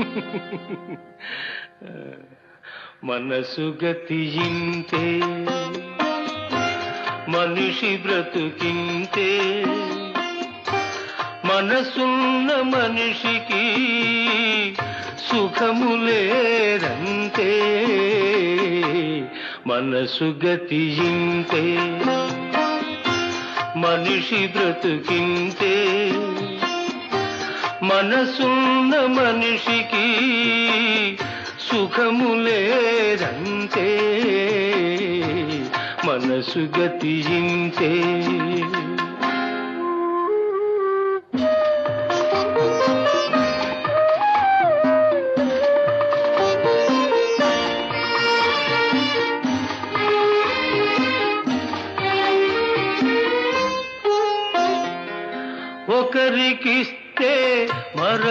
మనసు ఇంతే మనిషి బ్రతుకింతే మనసున్న మనిషికి సుఖము లేదంతే మనసు ఇంతే మనిషి బ్రతుకింతే మనసున్న మనిషికి సుఖము లేదంతే మనసు గతింతే ఒకరికిస్తే மரல்